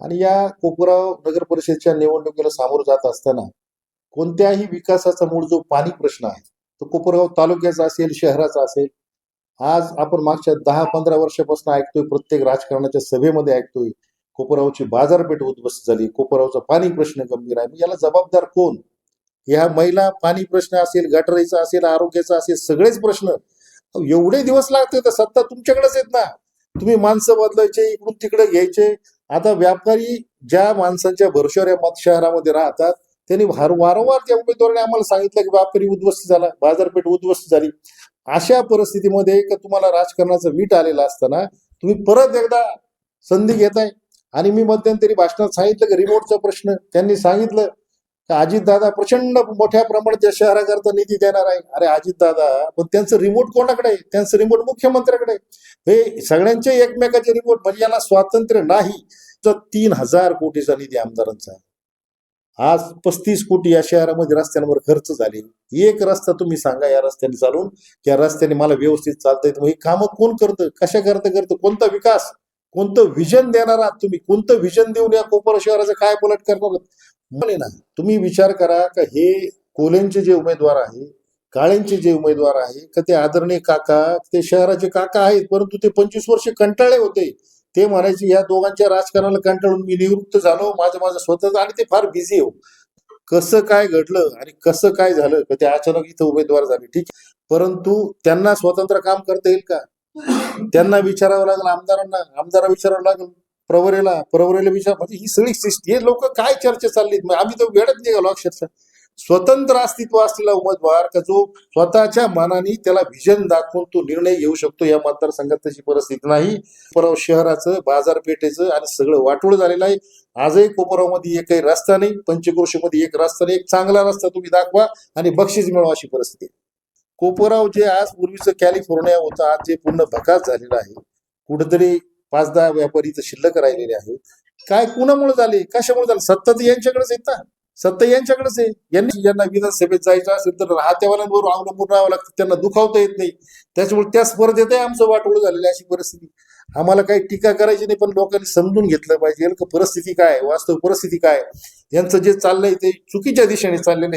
आणि या कोपराव नगर परिषदेच्या निवडणुकीला सामोरं जात असताना कोणत्याही विकासाचा मूळ जो पाणी प्रश्न आहे तो कोपरगाव तालुक्याचा असेल शहराचा असेल आज आपण मागच्या दहा पंधरा वर्षापासून ऐकतोय प्रत्येक राजकारणाच्या सभेमध्ये ऐकतोय कोपरावची बाजारपेठ उद्ध्वस्त झाली कोपरावचा पाणी प्रश्न गंभीर आहे. मग याला जबाबदार कोण? ह्या महिला पाणी प्रश्न असेल गटरीचा असेल आरोग्याचा असेल सगळेच प्रश्न. एवढे दिवस लागते तर सत्ता तुमच्याकडेच येत ना. तुम्ही माणसं बदलायचे इकडून तिकडे घ्यायचे आता व्यापारी ज्या माणसांच्या भरोश्यावर या मत शहरामध्ये राहतात त्यांनी वारंवार त्या उमेदवाराने आम्हाला सांगितलं की व्यापारी उद्ध्वस्त झाला बाजारपेठ उद्ध्वस्त झाली. अशा परिस्थितीमध्ये का तुम्हाला राजकारणाचा वीट आलेला असताना तुम्ही परत एकदा संधी घेताय. आणि मी मध्यंतरी भाषणात सांगितलं की रिमोटचा प्रश्न त्यांनी सांगितलं अजितदादा प्रचंड मोठ्या प्रमाणात त्या शहराकरता निधी देणार आहे अरे अजितदादा पण त्यांचं रिमोट कोणाकडे आहे? त्यांचं रिमोट मुख्यमंत्र्याकडे हे सगळ्यांचे एकमेकाचे रिमोट म्हणजे याला स्वातंत्र्य नाही तर तीन हजार कोटीचा निधी आमदारांचा आज पस्तीस कोटी या शहरामध्ये रस्त्यांवर खर्च झाले. एक रस्ता तुम्ही सांगा या रस्त्याने चालून या रस्त्याने मला व्यवस्थित चालता येतं मग कामं कोण करतं? कशा करतं करतं? कोणता विकास? कोणतं विजन देणार? आहात तुम्ही कोणतं विजन देऊन या कोपर शहराचं काय पलट करणार ना तुम्ही विचार करा का हे कोलेंचे जे उमेदवार आहे काळेंचे जे उमेदवार आहे का ते आदरणीय काका ते शहराचे काका आहेत परंतु ते पंचवीस वर्ष कंटाळे होते. ते म्हणायचे या दोघांच्या राजकारणाला कंटाळून मी निवृत्त झालो माझं माझं स्वतःच आणि ते फार बिझी हो कसं काय घडलं आणि कसं काय झालं का ते अचानक इथं उमेदवार झाले ठीक परंतु त्यांना स्वतंत्र काम करता येईल का? त्यांना विचारावं लागेल आमदारांना आमदारा विचारावं लागेल. प्रवरेला प्रवरेला विचार म्हणजे ही सगळी सिस्टी हे लोक काय चर्चा चालली आम्ही तर वेळच निघालो अक्षरशः. स्वतंत्र अस्तित्व असलेला उमेदवार का जो स्वतःच्या मनाने त्याला व्हिजन दाखवून तो निर्णय घेऊ शकतो या मतदारसंघात तशी परिस्थिती नाही. कोपराव शहराचं बाजारपेठेचं आणि सगळं वाटोळ झालेलं आहे. आजही कोपरावमध्ये एकही रस्ता नाही पंचक्रोशीमध्ये एक रस्ता नाही एक चांगला रस्ता तुम्ही दाखवा आणि बक्षीस मिळवा अशी परिस्थिती कोपराव जे आज पूर्वीचं कॅलिफोर्निया होतं आज जे पूर्ण भकास झालेलं आहे कुठेतरी पाच दहा व्यापारी इथं शिल्लक राहिलेले आहेत. काय कुणामुळे झाले? कशामुळे झाले? सत्ता तर यांच्याकडेच आहेत ना. सत्ता यांच्याकडेच आहे. यांनी ज्यांना विधानसभेत जायचं असेल तर हात्यावाल्यांवर अवलंबून राहावं लागतं. त्यांना दुखावता येत नाही. त्याच्यामुळे त्या स्पर्धेत आमचं वाटोळ झालेलं आहे अशी परिस्थिती. आम्हाला काही टीका करायची नाही पण लोकांनी समजून घेतलं पाहिजे. परिस्थिती काय वास्तव परिस्थिती काय यांचं जे चाललंय ते चुकीच्या दिशेने चाललेलं आहे.